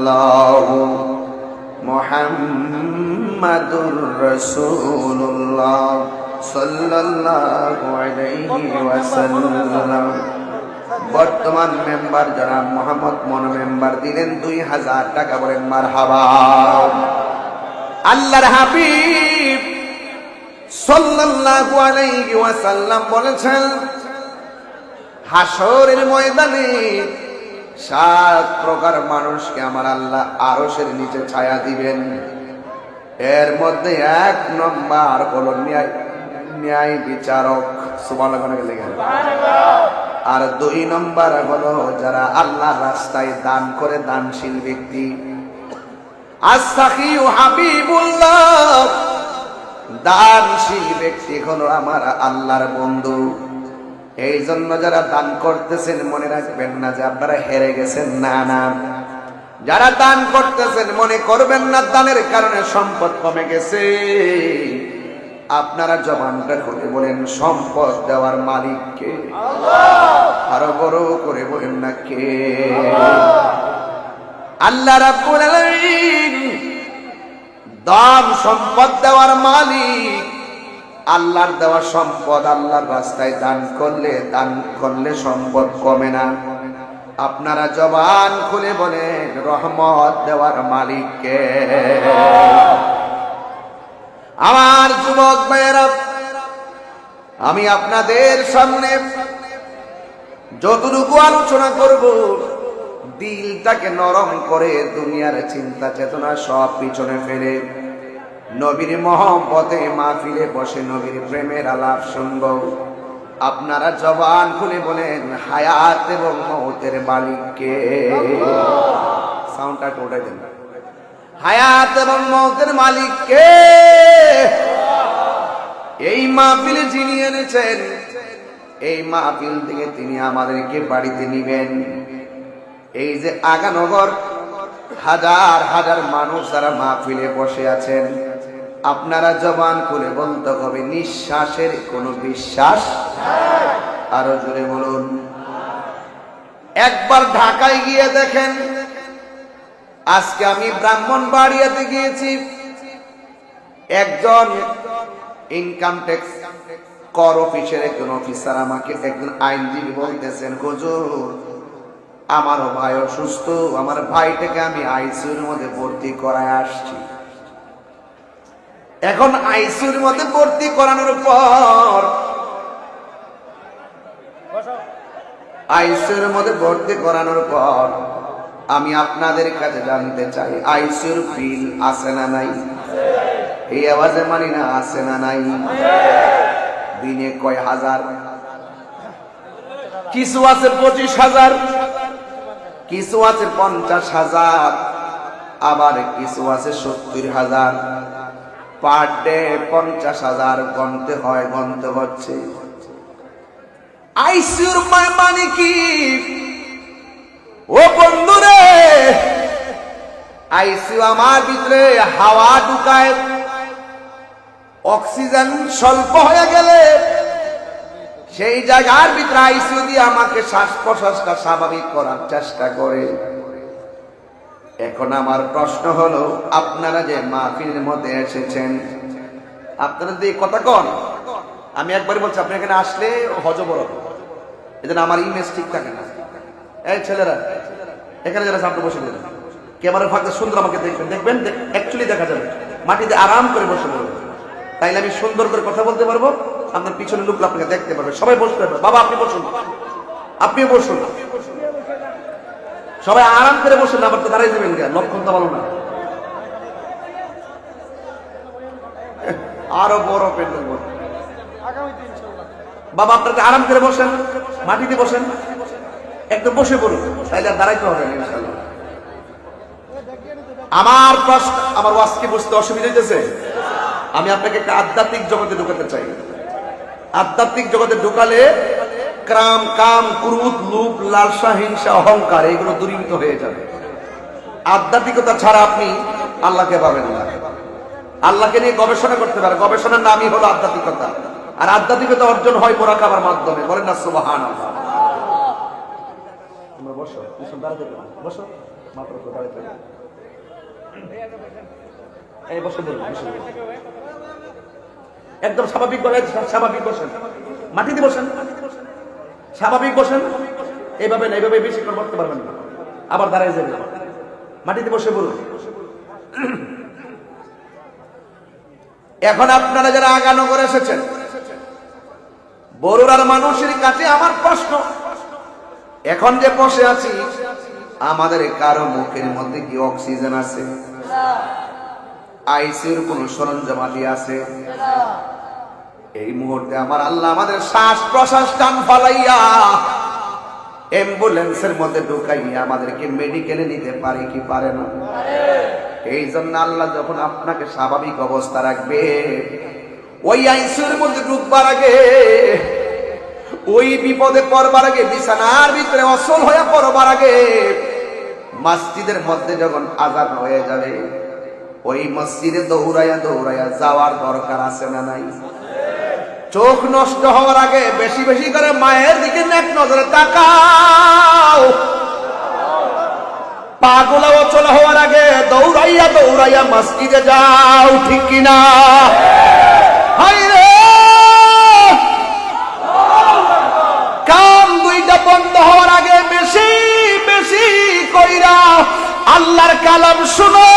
ইল্লাল্লাহ মুহাম্মাদুর রাসূলুল্লাহ সাল্লাল্লাহু আলাইহি ওয়াসাল্লাম। বর্তমান মেম্বার যারা মোহাম্মদ মন মেম্বার দিলেন দুই হাজার টাকা বলেন মারহাবা। আল্লাহর হাবিব সাল্লাল্লাহু আলাইহি ওয়াসাল্লাম বলেছেন হাসরের ময়দানে সাত প্রকার মানুষকে আমার আল্লাহ আরশের নিচে ছায়া দিবেন। এর মধ্যে এক নম্বর হলো ন্যায় ন্যায় বিচারক। আর দুই নম্বর হলো যারা আল্লাহ রাস্তায় দান করে দানশীল ব্যক্তি। হাবিবুল্লাহ। দানশীল ব্যক্তি হলো আমার আল্লাহর বন্ধু। এই জন্য যারা দান করতেছেন, মনে রাখবেন না যে আপনারা হেরে গেছেন। না না। যারা দান করতেছেন, মনে করবেন না দানের কারণে সম্পদ কমে গেছে। আপনারা জবানটা করে বলেন, সম্পদ দেওয়ার মালিককে আরও বড় করে বলেন না কে? আল্লাহ রাব্বুল দান, সম্পদ দেওয়ার মালিক আল্লাহর দেওয়া সম্পদ আল্লাহর রাস্তায় দান করলে দান করলে সম্পদ কমে না। আপনারা জবান খুলে বলেন, রহমত দেওয়ার মালিককে। আমার যুবক ভাইয়েরা, আমি আপনাদের সামনে যতটুকু আলোচনা করব, দিলটাকে নরম করে দুনিয়ার চিন্তা চেতনা সব পিছনে ফেলে। নবীর মহব্বতে মাহফিলে বসে নবীর প্রেমের আলাপ শুনব। আপনারা জবান খুলে বলেন, হায়াত এবং মৌতের মালিককে। সাউন্ডটা ওটাই দেন। হায়াত এবং মৌতের মালিককে। এই মাহফিলে যিনি এনেছেন, এই মাহফিল থেকে তিনি আমাদেরকে বাড়িতে নিবেন। এই যে আগানগর, হাজার হাজার মানুষ যারা মাহফিলে বসে আছেন আপনারা জবান করে বলতে হবে, নিঃশ্বাসের কোনো বিশ্বাস আরও জোরে বলুন। একবার ঢাকায় গিয়ে দেখেন, আজকে আমি ব্রাহ্মণ বাড়িয়াতে গিয়েছি। একজন ইনকাম ট্যাক্স কর অফিসের একজন অফিসার আমাকে একজন আইনজীবী বলতেছেন, হুজুর, আমারও ভাই অসুস্থ, আমার ভাইটাকে আমি আইসিউর মধ্যে ভর্তি করায় আসছি। এখন আইসিউর মধ্যে ভর্তি করানোর পর আইসিউর মধ্যে ভর্তি করানোর পর আমি আপনাদের কাছে জানতে চাই আইসিউর বিল আছে না নাই? এই আওয়াজে মানি না আছে না নাই? দিনে কয় হাজার? কিছু আছে পঁচিশ হাজার কিছু আছে পঞ্চাশ হাজার আবার কিছু আছে সত্তর হাজার। পার ডে পঞ্চাশ হাজার গনতে হয় গনতে হচ্ছে। আইসিউর মানে কি? ও বন্ধুরে, আইসিউ আমার ভিতরে হাওয়া ঢুকায়, অক্সিজেন স্বল্প হয়ে গেলে সেই জায়গার ভিতরে আইসিউ দিয়ে আমাকে শ্বাস প্রশ্বাসটা স্বাভাবিক করার চেষ্টা করে। এখন আমার প্রশ্ন হলো, আপনারা যে মাহফিলের মধ্যে এসেছেন, আপনারা যে কথা কন, আমি একবার বলছি, আপনি এখানে আসলে হজ বড় এদের আমার ইমেজ ঠিক থাকে না। এই ছেলেরা, এখানে যারা সামনে বসে দেবেন ক্যামেরার ফাঁকে সুন্দর আমাকে দেখবেন। দেখবেন অ্যাকচুয়ালি দেখা যাবে, মাটিতে আরাম করে বসে পড়বে তাইলে আমি সুন্দর করে কথা বলতে পারব, আপনার পিছনে লোকগুলো আপনাকে দেখতে পারবে। সবাই বসতে পারবে। বাবা, আপনি বসুন। আপনিও বসুন। সবাই আরাম করে বসুন আবার তো দাঁড়াই দেবেন লক্ষণ তো ভালো না। আরও বড় বড় বাবা আপনাকে আরাম করে বসেন, মাটিতে বসেন। একদম বসে পড়ুন, তাইলে আর দাঁড়াইতে হবে আমার প্রশ্ন, আমার ওয়াজকে বুঝতে অসুবিধা হইতেছে? আমি আপনাকে একটা আধ্যাত্মিক জগতে ঢুকাতে চাই। আধ্যাত্মিক জগতে ঢুকালে ক্রাম, কাম, ক্রুদ, লুপ, লালসা, হিংসা, অহংকার, এগুলো দূরীভূত হয়ে যাবে। আধ্যাত্মিকতা ছাড়া আপনি আল্লাহকে পাবেন না। আল্লাহকে নিয়ে গবেষণা করতে পারে গবেষণার নামই হলো আধ্যাত্মিকতা। আর আধ্যাত্মিকতা অর্জন হয় মোরাকাবার মাধ্যমে। বলেন না সুবাহান একদম স্বাভাবিক ভাবে স্বাভাবিক বসেন। মাটিতে বসেন। স্বাভাবিক বসেন। এইভাবে না এইভাবে বেশি করে বসতে পারবেন না। আবার দাঁড়ায় যাবেন। মাটিতে বসে বলুন। এখন আপনারা যারা আগানো করে এসেছেন বড়ুরার মানুষের কাছে আমার প্রশ্ন। এখন যে বসে আছি আমাদের কারও মুখের মধ্যে কি অক্সিজেন আছে? আইসির কোন সরঞ্জামাদি আছে? এই মুহূর্তে আমার আল্লাহ আমাদের শ্বাস প্রশ্বাস টান ফালাইয়া অ্যাম্বুলেন্সের মধ্যে ঢুকাইয়া আমাদেরকে মেডিকেলে নিতে পারে কি পারে না? এই জন্য আল্লাহ যখন আপনাকে স্বাভাবিক অবস্থা রাখবে, ওই আইসির মধ্যে ঢুকবার আগে, ওই বিপদে পড়বার আগে, বিছানার ভিতরে অসল হয়ে পড়বার আগে, মসজিদের মধ্যে যখন আজান হয়ে যাবে, ওই মসজিদে দৌড়াইয়া দৌড়াইয়া যাওয়ার দরকার আছে না নাই? চোখ নষ্ট হওয়ার আগে বেশি বেশি করে মায়ের দিকে নেক নজরে তাকাও। পাগলা অচল হওয়ার আগে দৌড়াইয়া দৌড়াইয়া মসজিদে যাও, ঠিক কিনা কাম দুইটা বন্ধ হওয়ার আগে বেশি বেশি কইরা আল্লাহর কালাম শুনো।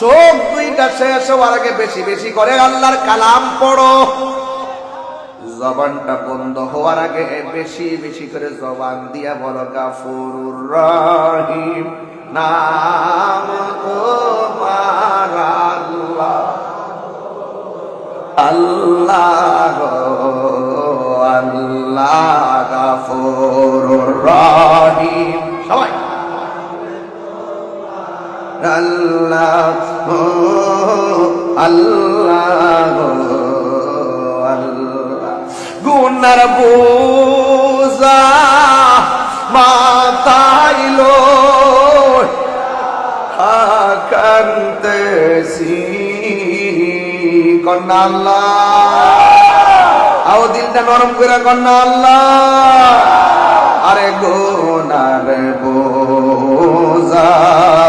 চোখ দুইটা শেষ হওয়ার আগে বেশি বেশি করে আল্লাহর কালাম পড়ো। জবানটা বন্ধ হওয়ার আগে বেশি বেশি করে জবান দিয়া বলো, গাফুরুর রহিম, নাম তোমার আল্লাহ। আল্লাহ আল্লাহ গাফুরুর রহিম। আল্লাহ আল্লাহ গুনার বুজা মাতাইলো কান্তেছি কন্যা আল্লাহ। আও দিলটা নরম করে কন্যা আল্লাহ। আরে গোনার বোঝা মা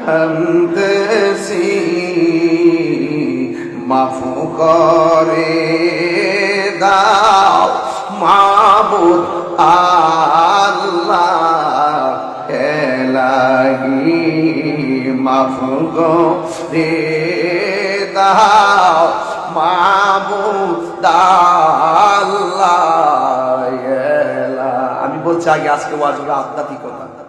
কান্দেছি মাফু করে দাও মাবুদ আল্লাহ এলাহি মাফু করে দাও মাবুদ আল্লাহ বলছি আগে আজকে ওয়াজ হবে আধ্যাত্মিকতা।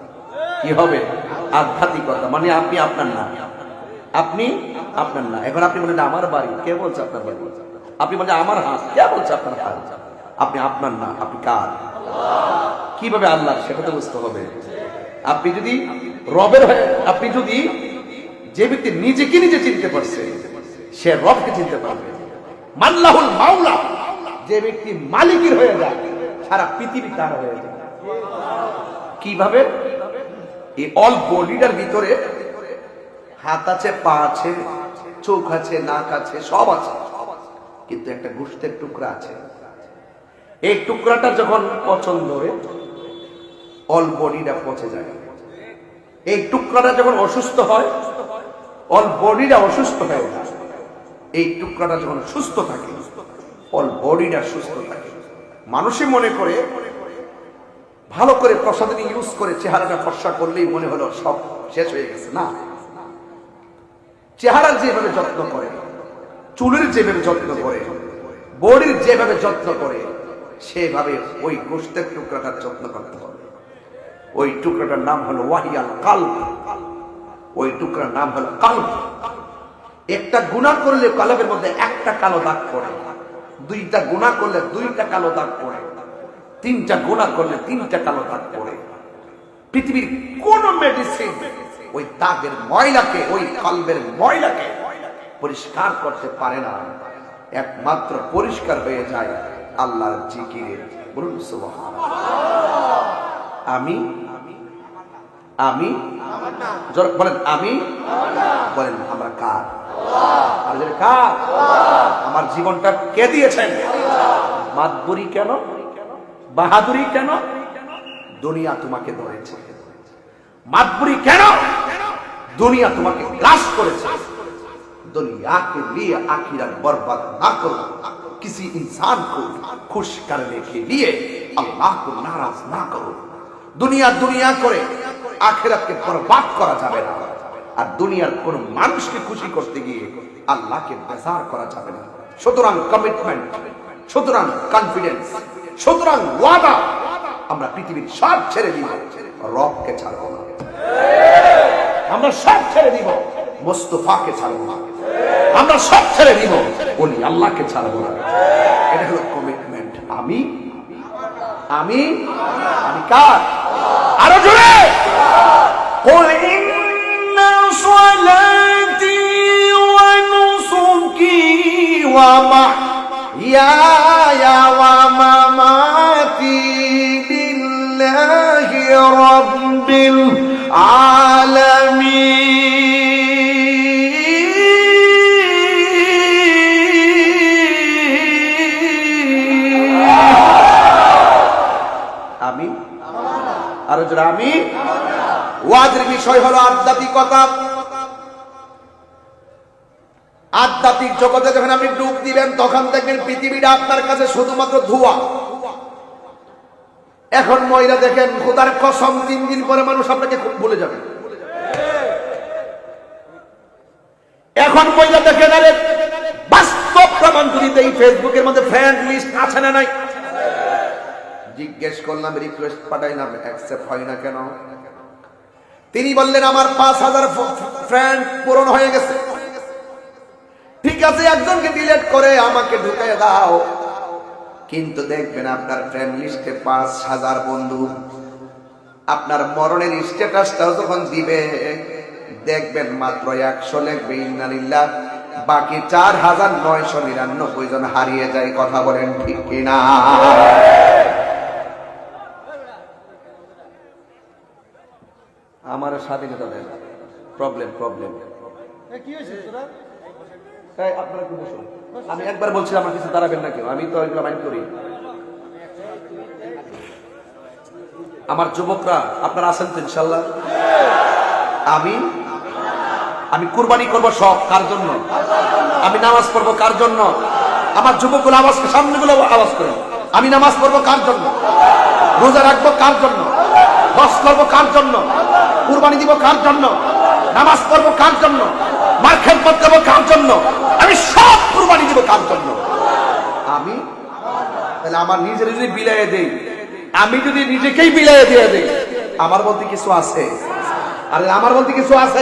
কি হবে? আধ্যাত্মিকতা। মানে আপনি আপনার না। আপনি আপনার না। এখন আপনি বলেন, আমার বাড়ি। কে বলছে আপনার বাড়ি? আপনি বলেন, আমার হাত কে বলছে আপনার হাত আপনি আপনার না, আপনি কার? কীভাবে আল্লাহ সেটা তো বুঝতে হবে। আপনি যদি রবের হয়ে, আপনি যদি যে ব্যক্তি নিজেকে নিজে চিনতে পারছে, সে রবকে চিনতে পারবে। মাল্লাহুল মাওলা। যে ব্যক্তি মালিকের হয়ে যায়, সারা পৃথিবী তার হয়ে যায়। কীভাবে? এই অল বডিটার ভিতরে হাত আছে, পা আছে, চোখ আছে, নাক আছে, সব আছে। কিন্তু একটা গোষ্ঠের টুকরা আছে। এই টুকরাটা যখন পছন্দ ধরে অল বডিটা পচে যায়। এই টুকরাটা যখন অসুস্থ হয় অল বডিটা অসুস্থ হয়ে এই টুকরাটা যখন সুস্থ থাকে অল বডিটা সুস্থ থাকে। মানুষে মনে করে ভালো করে প্রসাধনী ইউজ করে চেহারাটা ফর্সা করলেই মনে হলো সব শেষ হয়ে গেছে। না। চেহারার যেভাবে যত্ন করে, চুলের যেভাবে যত্ন করে, বডির যেভাবে যত্ন করে, সেভাবে ওই গোষ্ঠের টুকরাটার যত্ন করতে হবে। ওই টুকরাটার নাম হলো ওয়াহিয়াল কাল ওই টুকরার নাম হলো কাল একটা গুণা করলে কালবের মধ্যে একটা কালো দাগ পড়ে, দুইটা গুণা করলে দুইটা কালো দাগ পড়ে তিনটা গোনা করলে তিনটা কালো দাগ পড়ে। পৃথিবীর কোন মেডিসিন ওই দাগের ময়লাকে, ওই কলবের ময়লাকে পরিষ্কার করতে পারে না। একমাত্র পরিষ্কার হয়ে যায় আল্লাহর বলুন আমি? আমি? বলেন আমি? বলেন, আমরা কার? আমার জীবনটা কে দিয়েছেন? মাতবুরি কেন? বাহাদুরি কেন দুনিয়া তোমাকে ধরেছে মাতবুরি কেন দুনিয়া তোমাকে গ্রাস করেছে दुनिया के लिए आखिरत बर्बाद ना करो किसी इंसान को खुश करने के लिए अल्लाह को नाराज ना करो দুনিয়া দুনিয়া করে আখেরাতকে বরবাদ করা যাবে না আর দুনিয়ার কোন মানুষকে খুশি করতে গিয়ে আল্লাহকে বেজার করা যাবে না সুতরাং কমিটমেন্ট সুতরাং কনফিডেন্স সুতরাং ওয়াদা আমরা পৃথিবীর সব ছেড়ে দিব রবকে ছাড়বো না আমরা সব ছেড়ে দিব মোস্তফাকে ছাড়বো না আমরা সব ছেড়ে দিব বলি আল্লাহকে ছাড়বো না এটা হলো কমিটমেন্ট আমি আমি আমি কার আরো জোরে قل إن صلاتي ونسكي ومحياي ومماتي رب العالمين আমি আরো জোরে আমি ওয়াজের বিষয় হলো আধ্যাত্মিকতা আধ্যাত্মিক জগতে যখন আপনি ডুব দিবেন তখন দেখবেন পৃথিবীটা আপনার কাছে শুধুমাত্র ধোঁয়া এখন মহিলা দেখেন, খোদার কসম, তিন দিন পরে মানুষ আপনাকে খুব ভুলে যাবে। এখন মহিলা দেখেন, আরে, বাস্তব প্রমাণ যদি দেই, ফেসবুকের মধ্যে ফ্রেন্ড লিস্ট আছে না নাই? জিজ্ঞেস করলাম রিকোয়েস্ট পাঠাইলাম অ্যাকসেপ্ট হয় না কেন? তিনি বললেন, আমার পাঁচ হাজার ফ্রেন্ড পূরণ হয়ে গেছে। ঠিক আছে, একজনকে ডিলেট করে আমাকে ঢুকাই দাও। কিন্তু দেখবেন আপনার ফ্রেন্ড লিস্টে পাঁচ হাজার বন্ধু। আপনার মরণের স্ট্যাটাসটাও যখন দিবে, দেখবেন মাত্র একশো লেখবে, ইন্নালিল্লাহ, বাকি চার হাজার নয়শো নিরানব্বই জন হারিয়ে যায়, কথা বলেন ঠিক কিনা? আমার স্বাধীনতা দেন। প্রবলেম প্রবলেম আপনারা কি বসুন। আমি একবার বলছি আমার কিছু দাঁড়াবেন না কেউ, আমি তো এগুলো মাইন্ড করি। আমার যুবকরা, আপনারা আছেন তো, ইনশাল্লাহ? আমি? আমি কুরবানি করব সব, কার জন্য? আমি নামাজ পড়ব কার জন্য? আমার যুবকগুলো আওয়াজ সামনেগুলো আওয়াজ করেন। আমি নামাজ পড়ব কার জন্য? রোজা রাখব কার জন্য? হজ করব কার জন্য? কুরবানি দিব কার জন্য? নামাজ পড়ব কার জন্য? মার খেদমত দেবো কার জন্য? আমি সব কুরবানি দেবো কার জন্য? আমি? তাহলে আমার নিজের যদি বিলাইয়ে দেই। আমি যদি নিজেকেই বিলাইয়ে দিয়ে দেই। আমার বলতে কিছু আছে? আরে আমার বলতে কিছু আছে?